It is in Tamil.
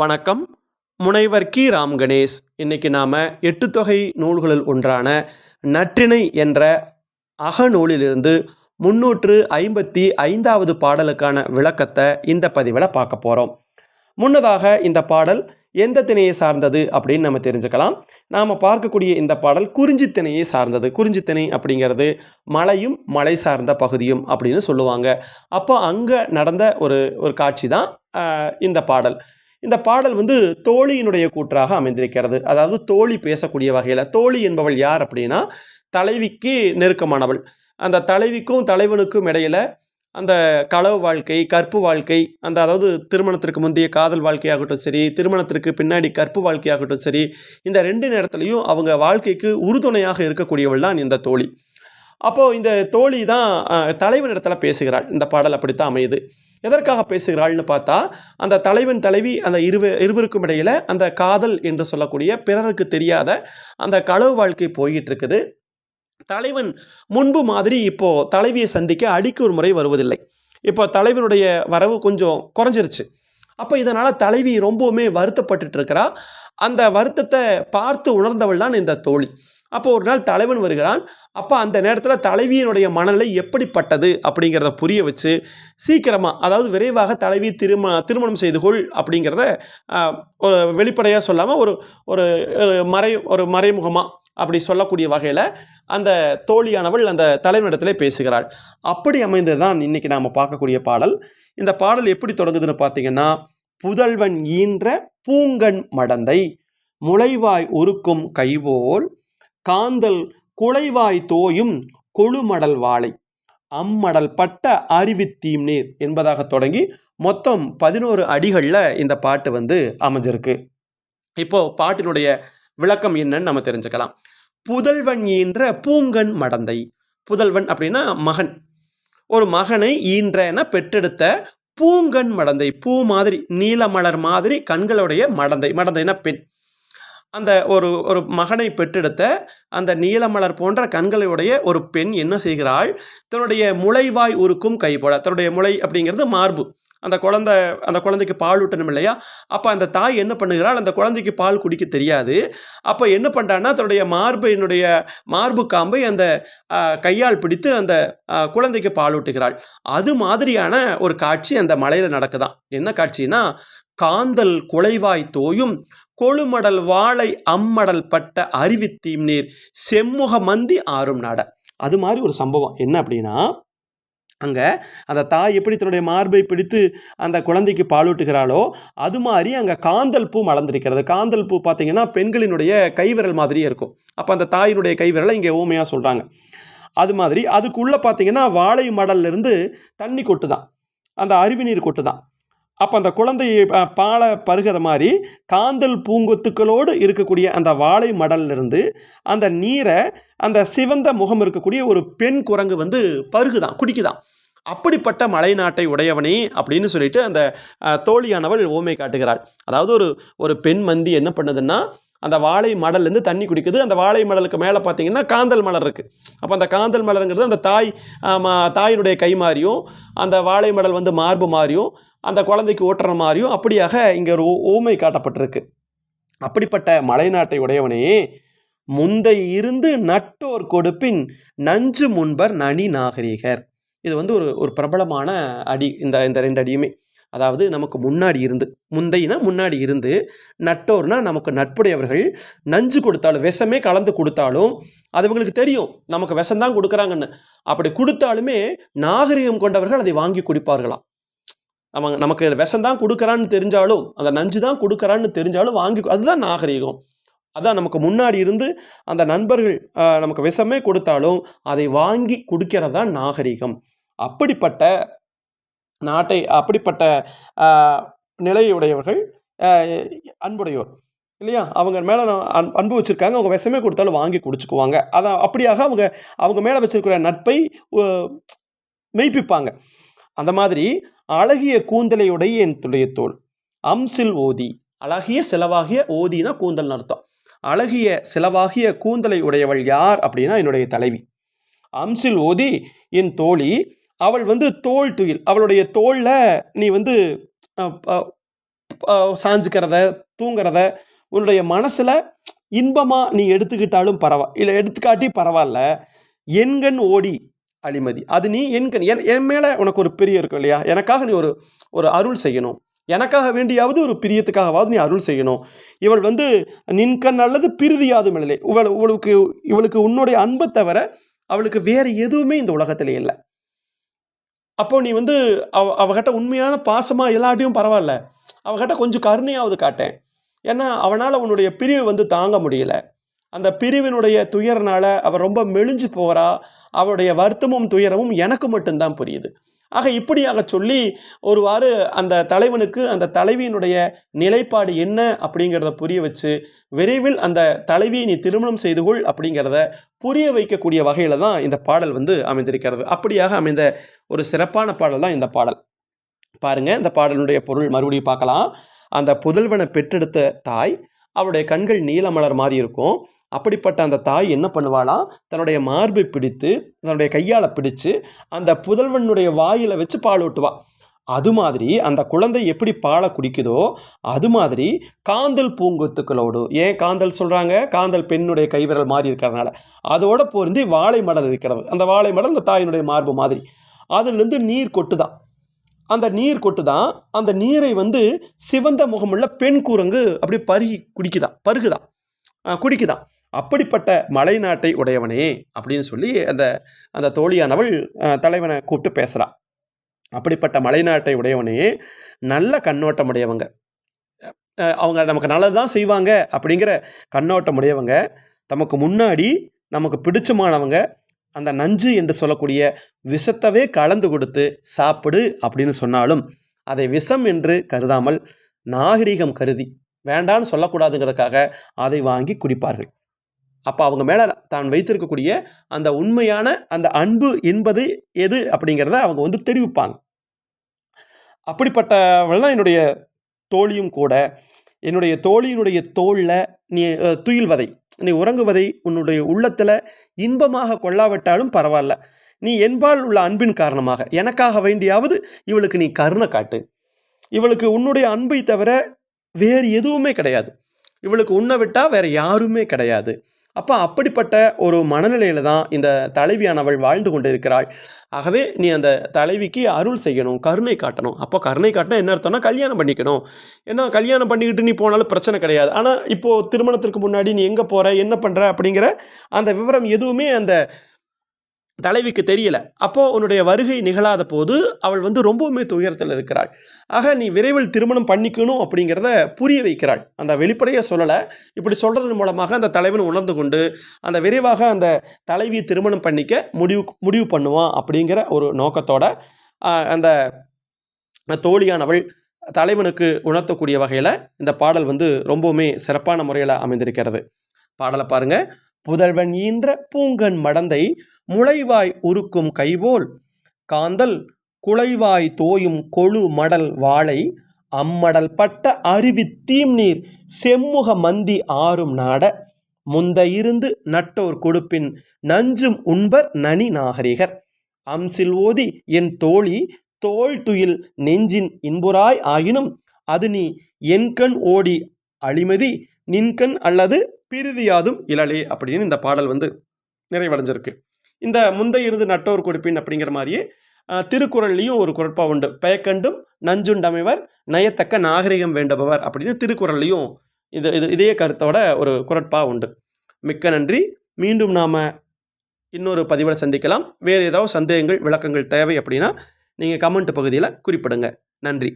வணக்கம். முனைவர் கி. ராம் கணேஷ். இன்னைக்கு நாம் எட்டு தொகை நூல்களில் ஒன்றான நற்றிணை என்ற அகநூலிலிருந்து முன்னூற்று ஐம்பத்தி ஐந்தாவது பாடலுக்கான விளக்கத்தை இந்த பதிவில் பார்க்க போகிறோம் முன்னதாக இந்த பாடல் எந்த திணையை சார்ந்தது அப்படின்னு நம்ம தெரிஞ்சுக்கலாம். நாம் பார்க்கக்கூடிய இந்த பாடல் குறிஞ்சி திணையை சார்ந்தது. குறிஞ்சி திணை அப்படிங்கிறது மலையும் மலை சார்ந்த பகுதியும் அப்படின்னு சொல்லுவாங்க. அப்போ அங்கே நடந்த ஒரு ஒரு காட்சி தான் இந்த பாடல். இந்த பாடல் வந்து தோழியினுடைய கூற்றாக அமைந்திருக்கிறது. அதாவது தோழி பேசக்கூடிய வகையில் தோழி என்பவள் யார் அப்படின்னா தலைவிக்கு நெருக்கமானவள். அந்த தலைவிக்கும் தலைவனுக்கும் இடையில அந்த களவு வாழ்க்கை கற்பு வாழ்க்கை அந்த அதாவது திருமணத்திற்கு முந்தைய காதல் வாழ்க்கையாகட்டும் சரி திருமணத்திற்கு பின்னாடி கற்பு வாழ்க்கையாகட்டும் சரி இந்த ரெண்டு நேரத்துலையும் அவங்க வாழ்க்கைக்கு உறுதுணையாக இருக்கக்கூடியவள் தான் இந்த தோழி. அப்போது இந்த தோழி தான் தலைவனிடத்தில் பேசுகிறாள். இந்த பாடல் அப்படித்தான் அமையுது. எதற்காக பேசுகிறாள்னு பார்த்தா அந்த தலைவன் தலைவி அந்த இருவ இருவருக்கும் இடையில் அந்த காதல் என்று சொல்லக்கூடிய பிறருக்கு தெரியாத அந்த களவு வாழ்க்கை போய்கிட்டு இருக்குது தலைவன் முன்பு மாதிரி இப்போ தலைவியை சந்திக்க அடிக்கு ஒரு முறை வருவதில்லை. இப்போ தலைவனுடைய வரவு கொஞ்சம் குறைஞ்சிருச்சு. அப்போ இதனால் தலைவி ரொம்பவுமே வருத்தப்பட்டுட்டு இருக்கிறா அந்த வருத்தத்தை பார்த்து உணர்ந்தவள் தான் இந்த தோழி. அப்போ ஒரு நாள் தலைவன் வருகிறான். அப்போ அந்த நேரத்தில் தலைவியினுடைய மனநிலை எப்படிப்பட்டது அப்படிங்கிறத புரிய வச்சு சீக்கிரமாக அதாவது விரைவாக தலைவி திரும திருமணம் செய்து கொள் அப்படிங்கிறத ஒரு வெளிப்படையாக சொல்லாமல் ஒரு ஒரு மறை ஒரு மறைமுகமாக அப்படி சொல்லக்கூடிய வகையில் அந்த தோழியானவள் அந்த தலைவனிடத்திலே பேசுகிறாள். அப்படி அமைந்தது தான் இன்றைக்கி நாம் பார்க்கக்கூடிய பாடல். இந்த பாடல் எப்படி தொடங்குதுன்னு பார்த்தீங்கன்னா புதல்வன் ஈன்ற பூங்கண் மடந்தை முளைவாய் உருக்கும் கைவோல் காந்தல் குலைவாய் தோயும் கொழுமடல் வாழை. அம்மடல் பட்ட அறிவித்தீம் நீர் என்பதாக தொடங்கி மொத்தம் பதினோரு அடிகளில் இந்த பாட்டு வந்து அமைஞ்சிருக்கு. இப்போ பாட்டினுடைய விளக்கம் என்னன்னு நம்ம தெரிஞ்சுக்கலாம். புதல்வன் ஈன்ற பூங்கன் மடந்தை. புதல்வன் அப்படின்னா மகன். ஒரு மகனை ஈன்றன பெற்றெடுத்த பூங்கன் மடந்தை. பூ மாதிரி நீலமலர் மாதிரி கண்களுடைய மடந்தை. மடந்தைனா பெண். அந்த ஒரு ஒரு மகனை பெற்றெடுத்த அந்த நீலமலர் போன்ற கண்களுடைய ஒரு பெண் என்ன செய்கிறாள்? தன்னுடைய முளைவாய் உருக்கும் கைப்பட தன்னுடைய முளை அப்படிங்கிறது மார்பு. அந்த குழந்தை அந்த குழந்தைக்கு பால் ஊட்டணும் இல்லையா? அப்போ அந்த தாய் என்ன பண்ணுகிறாள்? அந்த குழந்தைக்கு பால் குடிக்க தெரியாது. அப்போ என்ன பண்ணுறான்னா தன்னுடைய மார்பினுடைய மார்பு காம்பை அந்த கையால் பிடித்து அந்த குழந்தைக்கு பால் ஊட்டுகிறாள். அது மாதிரியான ஒரு காட்சி அந்த மலையில் நடக்குதான். என்ன காட்சினா காந்தல் குலைவாய் தோயும் கொழுமடல் வாழை அம்மடல் பட்ட அறிவித்தீம் நீர். செம்முக மந்தி ஆறும் நாட. அது மாதிரி ஒரு சம்பவம். என்ன அப்படின்னா அங்கே அந்த தாய் எப்படி தன்னுடைய மார்பை பிடித்து அந்த குழந்தைக்கு பாலூட்டுகிறாளோ அது மாதிரி அங்கே காந்தல் பூ மலர்ந்திருக்கிறது. காந்தல் பூ பார்த்தீங்கன்னா பெண்களினுடைய கைவிரல் மாதிரியே இருக்கும். அப்போ அந்த தாயினுடைய கைவிரலை இங்கே ஊமையாக சொல்கிறாங்க அது மாதிரி அதுக்குள்ளே பார்த்தீங்கன்னா வாழை மடல்ல தண்ணி கொட்டு தான் அந்த அருவி நீர் கொட்டுதான். அப்போ அந்த குழந்தையை பாலை பருகிற மாதிரி காந்தல் பூங்கொத்துக்களோடு இருக்கக்கூடிய அந்த வாழை மடல்லிருந்து அந்த நீரை அந்த சிவந்த முகம் இருக்கக்கூடிய ஒரு பெண் குரங்கு வந்து பருகுதான் குடிக்குதான். அப்படிப்பட்ட மலைநாட்டை உடையவனே அப்படின்னு சொல்லிட்டு அந்த தோழியானவள் ஓமை காட்டுகிறாள். அதாவது ஒரு ஒரு பெண் மந்தி என்ன பண்ணுதுன்னா அந்த வாழை மடல்லேருந்து தண்ணி குடிக்குது. அந்த வாழை மடலுக்கு மேலே பார்த்தீங்கன்னா காந்தல் மலர் இருக்குது அப்போ அந்த காந்தல் மலருங்கிறது அந்த தாய் தாயினுடைய கை மாறியும் அந்த வாழை மடல் வந்து மார்பு மாதிரியும் அந்த குழந்தைக்கு ஓட்டுற மாதிரியும் அப்படியாக இங்கே ஒரு ஓமை காட்டப்பட்டிருக்கு. அப்படிப்பட்ட மலைநாட்டை உடையவனே முந்தை இருந்து நட்டோர் கொடுப்பின் நஞ்சு முன்பர் நனி நாகரீகர். இது வந்து ஒரு ஒரு பிரபலமான அடி இந்த இந்த ரெண்டு அடியுமே. அதாவது நமக்கு முன்னாடி இருந்து முந்தைனா முன்னாடி இருந்து நட்டோர்னா நமக்கு நட்புடையவர்கள் நஞ்சு கொடுத்தாலும் விஷமே கலந்து கொடுத்தாலும் அதுவங்களுக்கு தெரியும் நமக்கு விஷம் தான் கொடுக்குறாங்கன்னு. அப்படி கொடுத்தாலுமே நாகரிகம் கொண்டவர்கள் அதை வாங்கி குடிப்பார்களாம். அவங்க நமக்கு விஷம் தான் கொடுக்குறான்னு தெரிஞ்சாலும் அந்த நஞ்சு தான் கொடுக்குறான்னு தெரிஞ்சாலும் வாங்கி அதுதான் நாகரிகம். அதான் நமக்கு முன்னாடி இருந்து அந்த நண்பர்கள் நமக்கு விஷமே கொடுத்தாலும் அதை வாங்கி குடிக்கிறது தான் நாகரிகம். அப்படிப்பட்ட நாட்டை அப்படிப்பட்ட நிலையுடையவர்கள் அன்புடையோர் இல்லையா? அவங்க மேலே அன் அன்பு வச்சுருக்காங்க அவங்க விஷமே கொடுத்தாலும் வாங்கி குடிச்சுக்குவாங்க. அதான் அப்படியாக அவங்க அவங்க மேலே வச்சுருக்கிற நட்பை மெய்ப்பிப்பாங்க. அந்த மாதிரி அழகிய கூந்தலையுடைய என் துடைய தோல். அம்சில் ஓதி. அழகிய செலவாகிய ஓதினா கூந்தல்னு அர்த்தம். அழகிய செலவாகிய கூந்தலை உடையவள் யார் அப்படின்னா என்னுடைய தலைவி. அம்சில் ஓதி என் தோழி. அவள் வந்து தோல் துயில். அவளுடைய தோளில் நீ வந்து சாஞ்சுக்கிறத தூங்கிறத உன்னுடைய மனசில் இன்பமாக நீ எடுத்துக்கிட்டாலும் பரவா இல்லை எடுத்துக்காட்டி பரவாயில்ல எண்கண் ஓடி அழிமதி. அது நீ என் என் மேலே உனக்கு ஒரு பிரியம் இருக்கும் இல்லையா? எனக்காக நீ ஒரு ஒரு அருள் செய்யணும். எனக்காக வேண்டியாவது ஒரு பிரியத்துக்காகவாவது நீ அருள் செய்யணும். இவள் வந்து நின்கண் அல்லது பிரிதியாதும் இல்லை. இவள் இவளுக்கு இவளுக்கு உன்னுடைய அன்பை தவிர அவளுக்கு வேறு எதுவுமே இந்த உலகத்திலே இல்லை. அப்போ நீ வந்து அவ அவகிட்ட உண்மையான பாசமாக எல்லாட்டையும் பரவாயில்ல. அவகிட்ட கொஞ்சம் கருணையாவது காட்டேன். ஏன்னா அவனால் உன்னுடைய பிரிவு வந்து தாங்க முடியல. அந்த பிரிவினுடைய துயரனால அவள் ரொம்ப மெலிஞ்சு போகிறா அவருடைய வருத்தமும் துயரமும் எனக்கு மட்டும்தான் புரியுது. ஆக இப்படியாக சொல்லி ஒருவாறு அந்த தலைவனுக்கு அந்த தலைவியினுடைய நிலைப்பாடு என்ன அப்படிங்கிறத புரிய வச்சு விரைவில் அந்த தலைவியை நீ திருமணம் செய்து கொள் அப்படிங்கிறத புரிய வைக்கக்கூடிய வகையில் தான் இந்த பாடல் வந்து அமைந்திருக்கிறது. அப்படியாக அமைந்த ஒரு சிறப்பான பாடல் தான் இந்த பாடல். பாருங்க இந்த பாடலுடைய பொருள் மறுபடியும் பார்க்கலாம். அந்த புதல்வனை பெற்றெடுத்த தாய் அவருடைய கண்கள் நீலமலர் மாதிரி இருக்கும். அப்படிப்பட்ட அந்த தாய் என்ன பண்ணுவாளாம் தன்னுடைய மார்பை பிடித்து தன்னுடைய கையால் பிடிச்சு அந்த புதல்வனுடைய வாயில் வச்சு பால் ஊட்டுவா. அது மாதிரி அந்த குழந்தை எப்படி பாலை குடிக்குதோ அது மாதிரி காந்தல் பூங்கொத்துக்களோடு ஏன் காந்தல் சொல்கிறாங்க காந்தல் பெண்ணுடைய கைவிரல் மாதிரி இருக்கிறதுனால. அதோட பொருந்தி வாழை மடல் இருக்கிறது. அந்த வாழை மடல் அந்த தாயினுடைய மார்பு மாதிரி. அதுலேருந்து நீர் கொட்டுதான் அந்த நீர் கொட்டுதான் அந்த நீரை வந்து சிவந்த முகமுள்ள பெண் குரங்கு அப்படி பருகி குடிக்குதான் பருகுதான் குடிக்குதான் அப்படிப்பட்ட மலை நாட்டை உடையவனே அப்படின்னு சொல்லி அந்த அந்த தோழியானவள் தலைவனை கூப்பிட்டு பேசுகிறான் அப்படிப்பட்ட மலை நாட்டை உடையவனே நல்ல கண்ணோட்டம் உடையவங்க. அவங்க நமக்கு நல்லது தான் செய்வாங்க அப்படிங்கிற கண்ணோட்டம் உடையவங்க. நமக்கு முன்னாடி நமக்கு பிடிச்சமானவங்க. அந்த நஞ்சு என்று சொல்லக்கூடிய விஷத்தவே கலந்து கொடுத்து சாப்பிடு அப்படின்னு சொன்னாலும் அதை விஷம் என்று கருதாமல் நாகரிகம் கருதி வேண்டான்னு சொல்லக்கூடாதுங்கிறதுக்காக அதை வாங்கி குடிப்பார்கள். அப்போ அவங்க மேலே தான் வைத்திருக்கக்கூடிய அந்த உண்மையான அந்த அன்பு என்பது எது அப்படிங்கிறத அவங்க வந்து தெரிவிப்பாங்க. அப்படிப்பட்டவள் தான் என்னுடைய தோழியும் கூட. என்னுடைய தோழியினுடைய தோளில் நீ துயில்வதை நீ உறங்குவதை உன்னுடைய உள்ளத்தில் இன்பமாக கொள்ளாவிட்டாலும் பரவாயில்ல. நீ என்பால் உள்ள அன்பின் காரணமாக எனக்காக வேண்டியாவது இவளுக்கு நீ கருணை காட்டு. இவளுக்கு உன்னுடைய அன்பை தவிர வேறு எதுவுமே கிடையாது. இவளுக்கு உன்னை விட்டால் வேறு யாருமே கிடையாது. அப்போ அப்படிப்பட்ட ஒரு மனநிலையில் தான் இந்த தலைவியானவள் வாழ்ந்து கொண்டு இருக்கிறாள் ஆகவே நீ அந்த தலைவிக்கு அருள் செய்யணும் கருணை காட்டணும். அப்போ கருணை காட்டினா என்ன அர்த்தம்னா கல்யாணம் பண்ணிக்கணும். ஏன்னா கல்யாணம் பண்ணிக்கிட்டு நீ போனாலும் பிரச்சனை கிடையாது. ஆனால் இப்போது திருமணத்திற்கு முன்னாடி நீ எங்கே போகிற என்ன பண்ணுற அப்படிங்கிற அந்த விவரம் எதுவுமே அந்த தலைவிக்கு தெரியல. அப்போது உன்னுடைய வருகை நிகழாத போது அவள் வந்து ரொம்பவுமே துயரத்தில் இருக்கிறாள். ஆக நீ விரைவில் திருமணம் பண்ணிக்கணும் அப்படிங்கிறத புரிய வைக்கிறாள். அந்த வெளிப்படையாக சொல்லலை. இப்படி சொல்கிறதன் மூலமாக அந்த தலைவன் உணர்ந்து கொண்டு அந்த விரைவாக அந்த தலைவியை திருமணம் பண்ணிக்க முடிவு முடிவு பண்ணுவான் அப்படிங்கிற ஒரு நோக்கத்தோட அந்த தோழியானவள் தலைவனுக்கு உணர்த்தக்கூடிய வகையில் இந்த பாடல் வந்து ரொம்பவுமே சிறப்பான முறையில் அமைந்திருக்கிறது. பாடலை பாருங்கள் புதல்வன் ஈன்ற பூங்கன் மடந்தை முளைவாய் உருக்கும் கைபோல் காந்தல் குளைவாய் தோயும் கொழு மடல் வாழை அம்மடல் பட்ட அருவி தீம்நீர் செம்முக மந்தி ஆறும் நாட முந்த இருந்து நட்டோர் கொடுப்பின் நஞ்சும் உண்பர் நனி நாகரிகர். அம்சில் ஓதி என் தோழி தோல் துயில் நெஞ்சின் இன்புராய் ஆயினும் அது நீ என்கண் ஓடி அழிமதி நின்கண் அல்லது பிரிதியாதும் இழலே அப்படின்னு இந்த பாடல் வந்து நிறைவடைஞ்சிருக்கு. இந்த முந்தை இருந்து நட்டோர் கொடுப்பின் அப்படிங்கிற மாதிரியே திருக்குறள்லையும் ஒரு குரட்பா உண்டு. பெயக்கண்டும் நஞ்சுண்டமைவர் நயத்தக்க நாகரிகம் வேண்டுபவர் அப்படின்னு திருக்குறள்லையும் இது இது இதே கருத்தோட ஒரு குரட்பா உண்டு. மிக்க நன்றி. மீண்டும் நாம் இன்னொரு பதிவில் சந்திக்கலாம். வேறு ஏதாவது சந்தேகங்கள் விளக்கங்கள் தேவை அப்படின்னா நீங்கள் கமெண்ட் பகுதியில் குறிப்பிடுங்க. நன்றி.